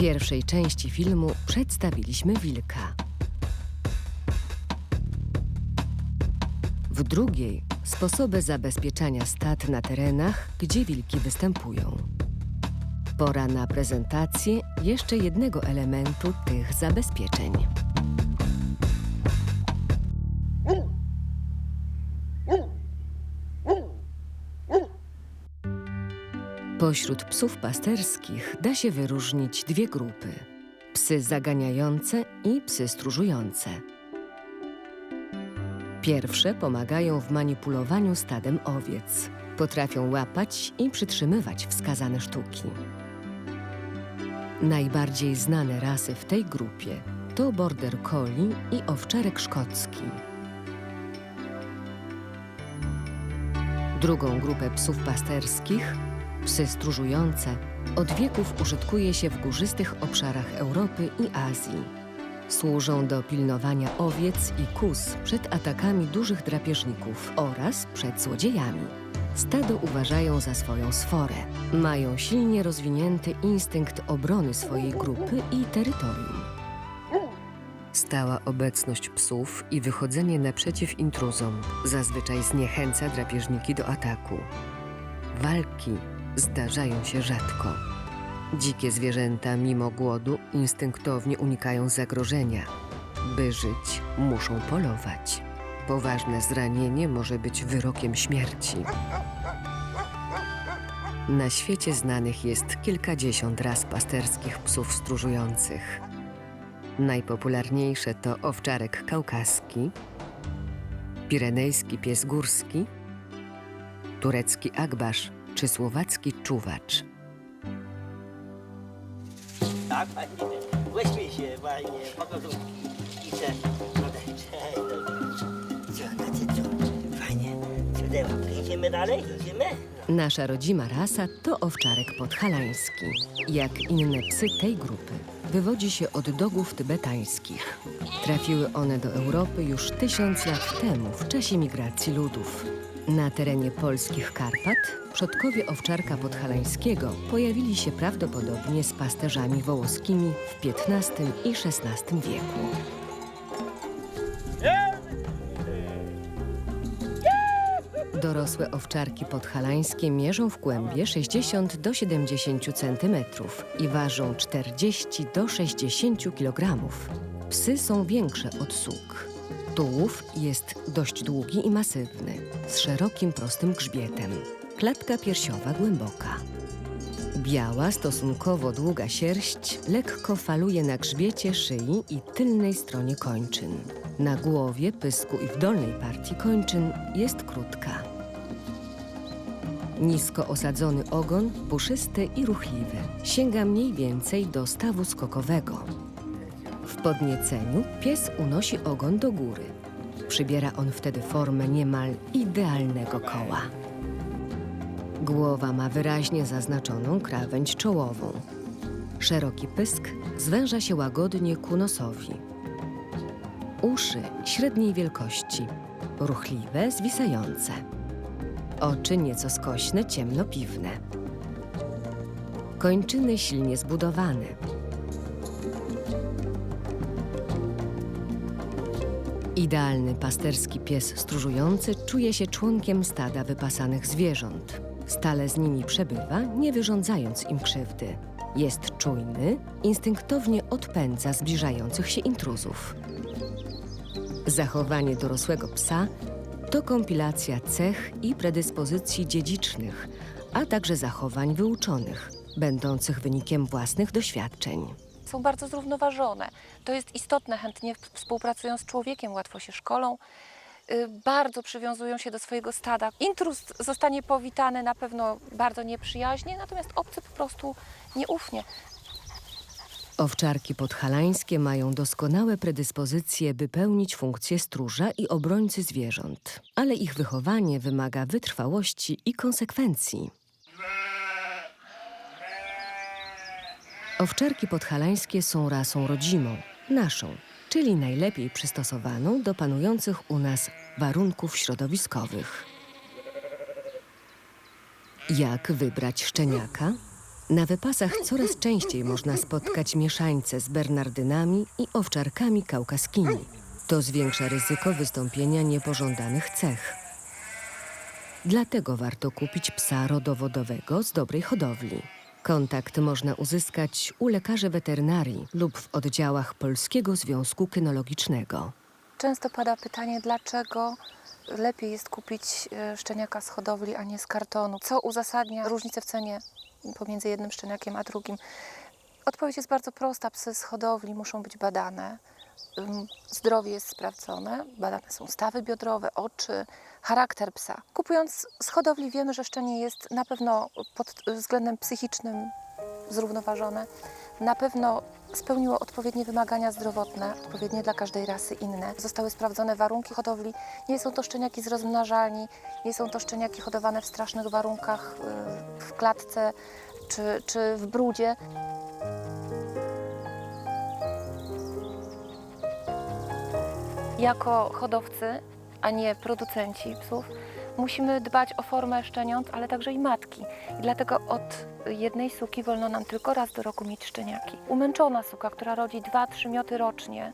pierwszej części filmu przedstawiliśmy wilka. W drugiej sposoby zabezpieczania stad na terenach, gdzie wilki występują. Pora na prezentację jeszcze jednego elementu tych zabezpieczeń. Pośród psów pasterskich da się wyróżnić dwie grupy: psy zaganiające i psy stróżujące. Pierwsze pomagają w manipulowaniu stadem owiec. Potrafią łapać i przytrzymywać wskazane sztuki. Najbardziej znane rasy w tej grupie to border collie i owczarek szkocki. Drugą grupę psów pasterskich, psy stróżujące, od wieków użytkuje się w górzystych obszarach Europy i Azji. Służą do pilnowania owiec i kóz przed atakami dużych drapieżników oraz przed złodziejami. Stado uważają za swoją sforę. Mają silnie rozwinięty instynkt obrony swojej grupy i terytorium. Stała obecność psów i wychodzenie naprzeciw intruzom zazwyczaj zniechęca drapieżniki do ataku. Walki zdarzają się rzadko. Dzikie zwierzęta, mimo głodu, instynktownie unikają zagrożenia. By żyć, muszą polować. Poważne zranienie może być wyrokiem śmierci. Na świecie znanych jest kilkadziesiąt ras pasterskich psów stróżujących. Najpopularniejsze to owczarek kaukaski, pirenejski pies górski, turecki akbasz czy słowacki czuwacz. Tak, się. I te? Fajnie. Cudełko. Idziemy dalej? Idziemy? Nasza rodzima rasa to owczarek podhalański. Jak inne psy tej grupy, wywodzi się od dogów tybetańskich. Trafiły one do Europy już tysiąc lat temu, w czasie migracji ludów. Na terenie polskich Karpat przodkowie owczarka podhalańskiego pojawili się prawdopodobnie z pasterzami wołoskimi w XV i XVI wieku. Dorosłe owczarki podhalańskie mierzą w kłębie 60 do 70 cm i ważą 40 do 60 kg. Psy są większe od suk. Tułów jest dość długi i masywny, z szerokim, prostym grzbietem. Klatka piersiowa głęboka. Biała, stosunkowo długa sierść lekko faluje na grzbiecie, szyi i tylnej stronie kończyn. Na głowie, pysku i w dolnej partii kończyn jest krótka. Nisko osadzony ogon, puszysty i ruchliwy, sięga mniej więcej do stawu skokowego. W podnieceniu pies unosi ogon do góry. Przybiera on wtedy formę niemal idealnego koła. Głowa ma wyraźnie zaznaczoną krawędź czołową. Szeroki pysk zwęża się łagodnie ku nosowi. Uszy średniej wielkości, ruchliwe, zwisające. Oczy nieco skośne, ciemnopiwne. Kończyny silnie zbudowane. Idealny pasterski pies stróżujący czuje się członkiem stada wypasanych zwierząt. Stale z nimi przebywa, nie wyrządzając im krzywdy. Jest czujny, instynktownie odpędza zbliżających się intruzów. Zachowanie dorosłego psa to kompilacja cech i predyspozycji dziedzicznych, a także zachowań wyuczonych, będących wynikiem własnych doświadczeń. Są bardzo zrównoważone. To jest istotne, chętnie współpracują z człowiekiem, łatwo się szkolą. y, Bardzo przywiązują się do swojego stada. Intruz zostanie powitany na pewno bardzo nieprzyjaźnie, natomiast obcy po prostu nieufnie. Owczarki podhalańskie mają doskonałe predyspozycje, by pełnić funkcję stróża i obrońcy zwierząt, ale ich wychowanie wymaga wytrwałości i konsekwencji. Owczarki podhalańskie są rasą rodzimą, naszą, czyli najlepiej przystosowaną do panujących u nas warunków środowiskowych. Jak wybrać szczeniaka? Na wypasach coraz częściej można spotkać mieszańce z bernardynami i owczarkami kaukaskimi. To zwiększa ryzyko wystąpienia niepożądanych cech. Dlatego warto kupić psa rodowodowego z dobrej hodowli. Kontakt można uzyskać u lekarzy weterynarii lub w oddziałach Polskiego Związku Kynologicznego. Często pada pytanie, dlaczego lepiej jest kupić e, szczeniaka z hodowli, a nie z kartonu. Co uzasadnia różnicę w cenie pomiędzy jednym szczeniakiem a drugim? Odpowiedź jest bardzo prosta. Psy z hodowli muszą być badane. Zdrowie jest sprawdzone, badane są stawy biodrowe, oczy, charakter psa. Kupując z hodowli wiemy, że szczenie jest na pewno pod względem psychicznym zrównoważone. Na pewno spełniło odpowiednie wymagania zdrowotne, odpowiednie dla każdej rasy inne. Zostały sprawdzone warunki hodowli. Nie są to szczeniaki z rozmnażalni, nie są to szczeniaki hodowane w strasznych warunkach, y, w klatce czy, czy w brudzie. Jako hodowcy, a nie producenci psów, musimy dbać o formę szczeniąt, ale także i matki. I dlatego od jednej suki wolno nam tylko raz do roku mieć szczeniaki. Umęczona suka, która rodzi 2-3 mioty rocznie,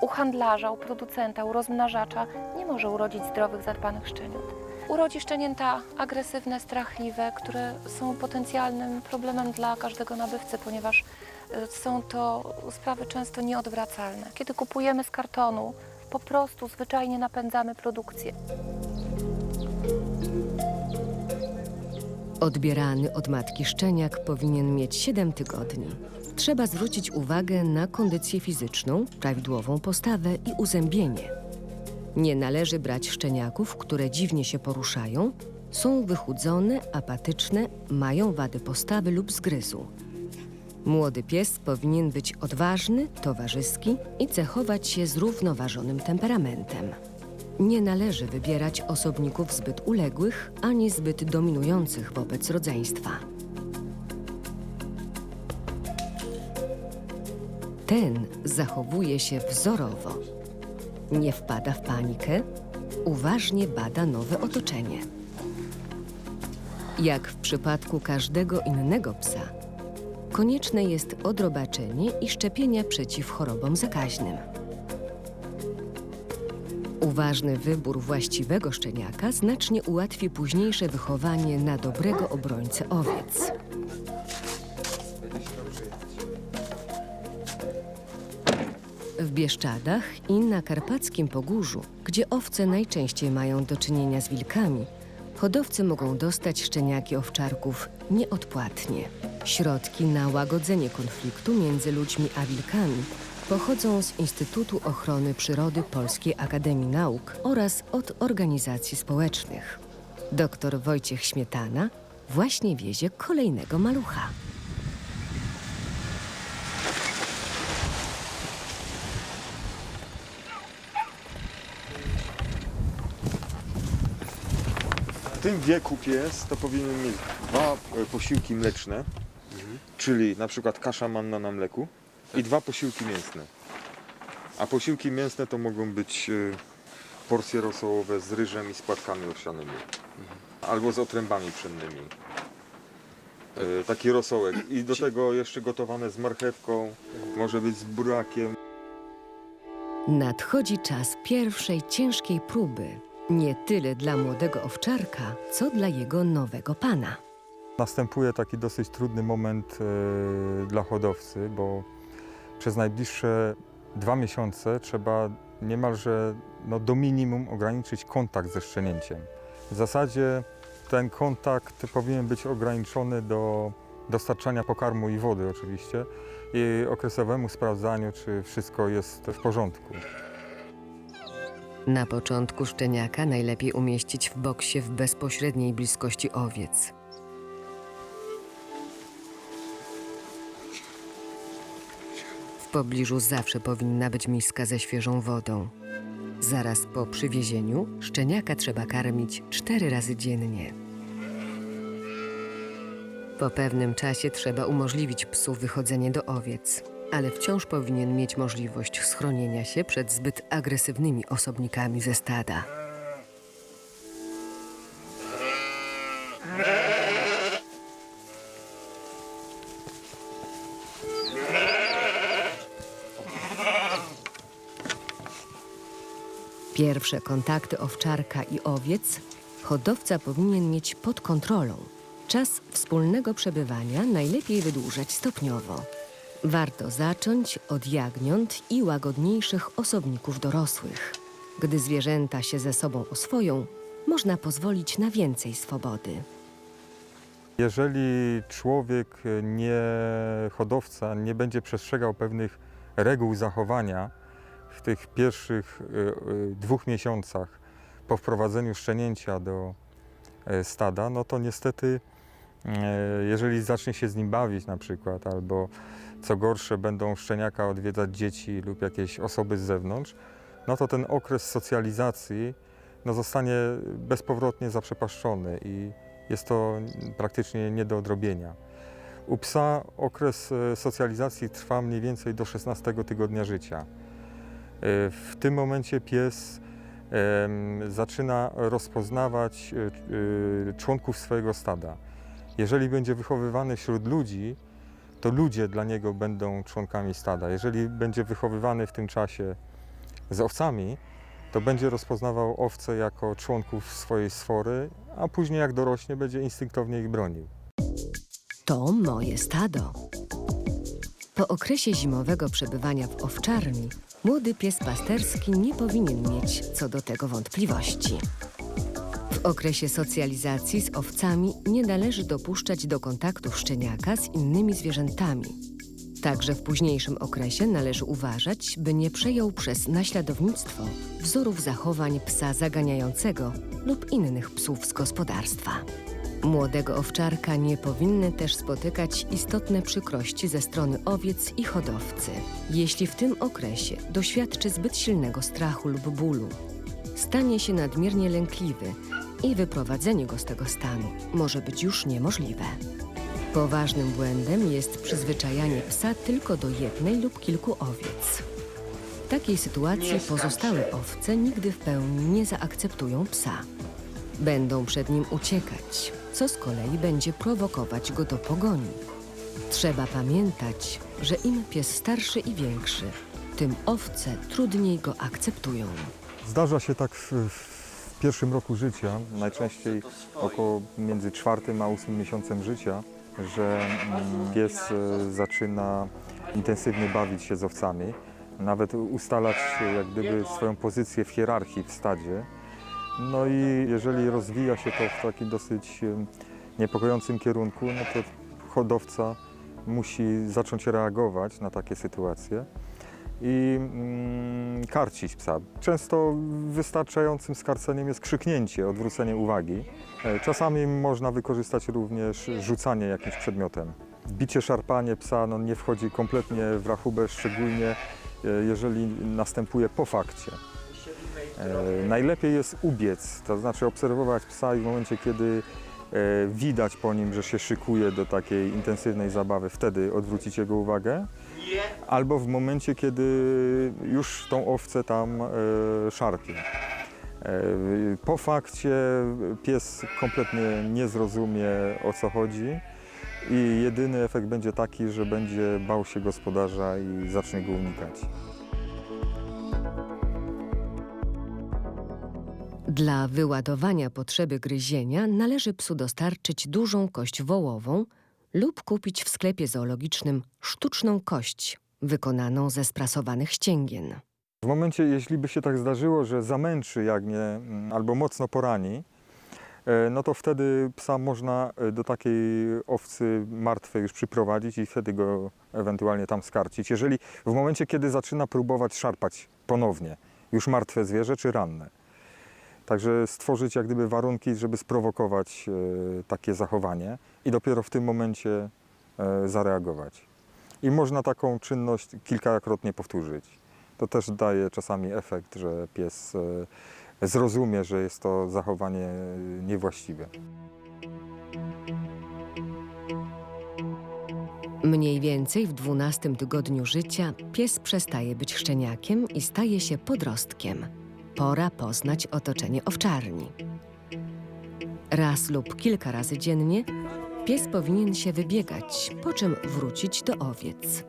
u handlarza, u producenta, u rozmnażacza nie może urodzić zdrowych, zadbanych szczeniąt. Urodzi szczenięta agresywne, strachliwe, które są potencjalnym problemem dla każdego nabywcy, ponieważ y, są to sprawy często nieodwracalne. Kiedy kupujemy z kartonu, po prostu zwyczajnie napędzamy produkcję. Odbierany od matki szczeniak powinien mieć 7 tygodni. Trzeba zwrócić uwagę na kondycję fizyczną, prawidłową postawę i uzębienie. Nie należy brać szczeniaków, które dziwnie się poruszają, są wychudzone, apatyczne, mają wady postawy lub zgryzu. Młody pies powinien być odważny, towarzyski i cechować się zrównoważonym temperamentem. Nie należy wybierać osobników zbyt uległych ani zbyt dominujących wobec rodzeństwa. Ten zachowuje się wzorowo. Nie wpada w panikę, uważnie bada nowe otoczenie. Jak w przypadku każdego innego psa, konieczne jest odrobaczenie i szczepienia przeciw chorobom zakaźnym. Uważny wybór właściwego szczeniaka znacznie ułatwi późniejsze wychowanie na dobrego obrońcę owiec. W Bieszczadach i na Karpackim Pogórzu, gdzie owce najczęściej mają do czynienia z wilkami, hodowcy mogą dostać szczeniaki owczarków nieodpłatnie. Środki na łagodzenie konfliktu między ludźmi a wilkami pochodzą z Instytutu Ochrony Przyrody Polskiej Akademii Nauk oraz od organizacji społecznych. Doktor Wojciech Śmietana właśnie wiezie kolejnego malucha. W tym wieku pies to powinien mieć dwa e, posiłki mleczne, czyli na przykład kasza manna na mleku i dwa posiłki mięsne. A posiłki mięsne to mogą być e, porcje rosołowe z ryżem i z płatkami owsianymi. Albo z otrębami pszennymi. E, Taki rosołek. I do tego jeszcze gotowane z marchewką, może być z burakiem. Nadchodzi czas pierwszej ciężkiej próby. Nie tyle dla młodego owczarka, co dla jego nowego pana. Następuje taki dosyć trudny moment e, dla hodowcy, bo przez najbliższe dwa miesiące trzeba niemalże no, do minimum ograniczyć kontakt ze szczenięciem. W zasadzie ten kontakt powinien być ograniczony do dostarczania pokarmu i wody oczywiście i okresowemu sprawdzaniu, czy wszystko jest w porządku. Na początku szczeniaka najlepiej umieścić w boksie w bezpośredniej bliskości owiec. Pobliżu zawsze powinna być miska ze świeżą wodą. Zaraz po przywiezieniu szczeniaka trzeba karmić cztery razy dziennie. Po pewnym czasie trzeba umożliwić psu wychodzenie do owiec, ale wciąż powinien mieć możliwość schronienia się przed zbyt agresywnymi osobnikami ze stada. Pierwsze kontakty owczarka i owiec hodowca powinien mieć pod kontrolą. Czas wspólnego przebywania najlepiej wydłużać stopniowo. Warto zacząć od jagniąt i łagodniejszych osobników dorosłych. Gdy zwierzęta się ze sobą oswoją, można pozwolić na więcej swobody. Jeżeli człowiek, nie hodowca, nie będzie przestrzegał pewnych reguł zachowania w tych pierwszych y, y, dwóch miesiącach po wprowadzeniu szczenięcia do e, stada, no to niestety, e, jeżeli zacznie się z nim bawić na przykład, albo co gorsze, będą szczeniaka odwiedzać dzieci lub jakieś osoby z zewnątrz, no to ten okres socjalizacji no, zostanie bezpowrotnie zaprzepaszczony i jest to praktycznie nie do odrobienia. U psa okres e, socjalizacji trwa mniej więcej do 16 tygodnia życia. W tym momencie pies zaczyna rozpoznawać e, e, członków swojego stada. Jeżeli będzie wychowywany wśród ludzi, to ludzie dla niego będą członkami stada. Jeżeli będzie wychowywany w tym czasie z owcami, to będzie rozpoznawał owce jako członków swojej sfory, a później jak dorośnie, będzie instynktownie ich bronił. To moje stado. Po okresie zimowego przebywania w owczarni, młody pies pasterski nie powinien mieć co do tego wątpliwości. W okresie socjalizacji z owcami nie należy dopuszczać do kontaktów szczeniaka z innymi zwierzętami. Także w późniejszym okresie należy uważać, by nie przejął przez naśladownictwo wzorów zachowań psa zaganiającego lub innych psów z gospodarstwa. Młodego owczarka nie powinny też spotykać istotne przykrości ze strony owiec i hodowcy. Jeśli w tym okresie doświadczy zbyt silnego strachu lub bólu, stanie się nadmiernie lękliwy i wyprowadzenie go z tego stanu może być już niemożliwe. Poważnym błędem jest przyzwyczajanie psa tylko do jednej lub kilku owiec. W takiej sytuacji pozostałe owce nigdy w pełni nie zaakceptują psa. Będą przed nim uciekać, co z kolei będzie prowokować go do pogoni. Trzeba pamiętać, że im pies starszy i większy, tym owce trudniej go akceptują. Zdarza się tak w, w pierwszym roku życia, najczęściej około między czwartym a ósmym miesiącem życia, że mm, pies e, zaczyna intensywnie bawić się z owcami, nawet ustalać jak gdyby swoją pozycję w hierarchii w stadzie. No i jeżeli rozwija się to w takim dosyć niepokojącym kierunku, no to hodowca musi zacząć reagować na takie sytuacje i mm, karcić psa. Często wystarczającym skarceniem jest krzyknięcie, odwrócenie uwagi. E, Czasami można wykorzystać również rzucanie jakimś przedmiotem. Bicie, szarpanie psa no, nie wchodzi kompletnie w rachubę, szczególnie e, jeżeli następuje po fakcie. E, najlepiej jest ubiec, to znaczy obserwować psa i w momencie, kiedy e, widać po nim, że się szykuje do takiej intensywnej zabawy, wtedy odwrócić jego uwagę. Albo w momencie, kiedy już tą owcę tam e, szarpie. Po fakcie pies kompletnie nie zrozumie o co chodzi i jedyny efekt będzie taki, że będzie bał się gospodarza i zacznie go unikać. Dla wyładowania potrzeby gryzienia należy psu dostarczyć dużą kość wołową lub kupić w sklepie zoologicznym sztuczną kość wykonaną ze sprasowanych ścięgien. W momencie, jeśli by się tak zdarzyło, że zamęczy jagnię mm, albo mocno porani, e, no to wtedy psa można e, do takiej owcy martwej już przyprowadzić i wtedy go ewentualnie tam skarcić. Jeżeli w momencie, kiedy zaczyna próbować szarpać ponownie już martwe zwierzę czy ranne. Także stworzyć jak gdyby warunki, żeby sprowokować e, takie zachowanie i dopiero w tym momencie e, zareagować. I można taką czynność kilkakrotnie powtórzyć. To też daje czasami efekt, że pies e, zrozumie, że jest to zachowanie niewłaściwe. Mniej więcej w dwunastym tygodniu życia pies przestaje być szczeniakiem i staje się podrostkiem. Pora poznać otoczenie owczarni. Raz lub kilka razy dziennie pies powinien się wybiegać, po czym wrócić do owiec.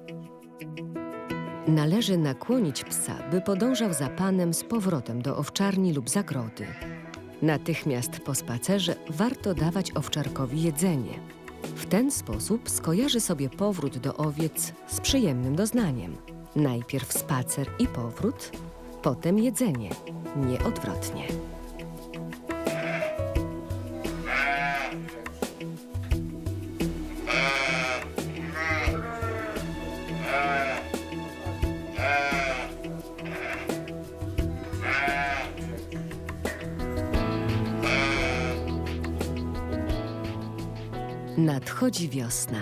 Należy nakłonić psa, by podążał za panem z powrotem do owczarni lub zagrody. Natychmiast po spacerze warto dawać owczarkowi jedzenie. W ten sposób skojarzy sobie powrót do owiec z przyjemnym doznaniem. Najpierw spacer i powrót, potem jedzenie, nie odwrotnie. Nadchodzi wiosna.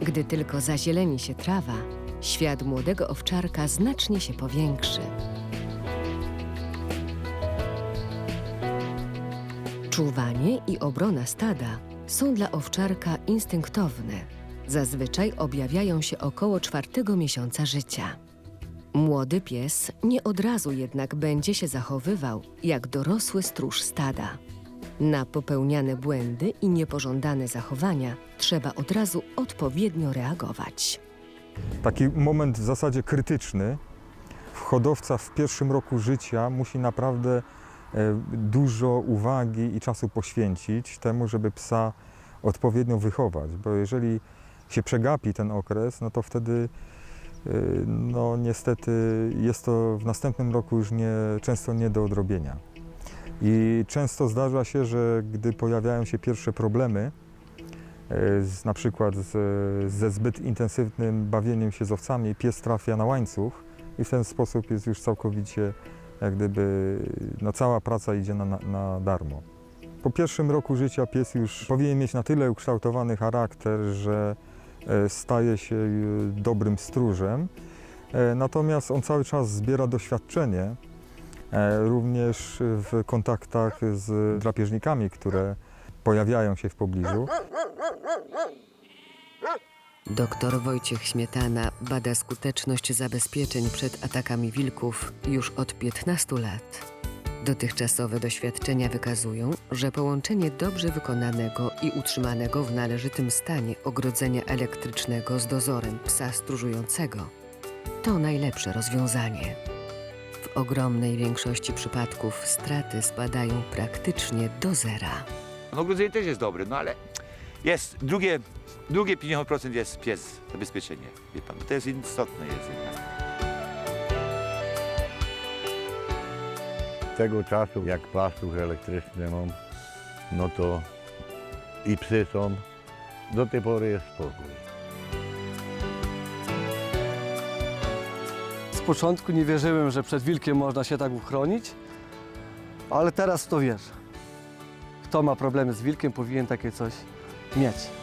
Gdy tylko zazieleni się trawa, świat młodego owczarka znacznie się powiększy. Czuwanie i obrona stada są dla owczarka instynktowne. Zazwyczaj objawiają się około czwartego miesiąca życia. Młody pies nie od razu jednak będzie się zachowywał jak dorosły stróż stada. Na popełniane błędy i niepożądane zachowania trzeba od razu odpowiednio reagować. Taki moment w zasadzie krytyczny. Hodowca w pierwszym roku życia musi naprawdę dużo uwagi i czasu poświęcić temu, żeby psa odpowiednio wychować, bo jeżeli się przegapi ten okres, no to wtedy e, no niestety jest to w następnym roku już nie, często nie do odrobienia. I często zdarza się, że gdy pojawiają się pierwsze problemy, e, z, na przykład z, ze zbyt intensywnym bawieniem się z owcami, pies trafia na łańcuch i w ten sposób jest już całkowicie, jak gdyby, no cała praca idzie na, na, darmo. Po pierwszym roku życia pies już powinien mieć na tyle ukształtowany charakter, że e, staje się e, dobrym stróżem, E, natomiast on cały czas zbiera doświadczenie, również w kontaktach z drapieżnikami, które pojawiają się w pobliżu. Doktor Wojciech Śmietana bada skuteczność zabezpieczeń przed atakami wilków już od 15 lat. Dotychczasowe doświadczenia wykazują, że połączenie dobrze wykonanego i utrzymanego w należytym stanie ogrodzenia elektrycznego z dozorem psa stróżującego to najlepsze rozwiązanie. W ogromnej większości przypadków straty spadają praktycznie do zera. No ogrodzenie też jest dobre, no ale jest, drugie, drugie 50% jest pies, zabezpieczenie, wie pan, to jest istotne jest jednak. tego czasu, jak pastuch elektryczny mam, no to i psy są, do tej pory jest spokój. Z początku nie wierzyłem, że przed wilkiem można się tak uchronić, ale teraz w to wierzę. Kto ma problemy z wilkiem, powinien takie coś mieć.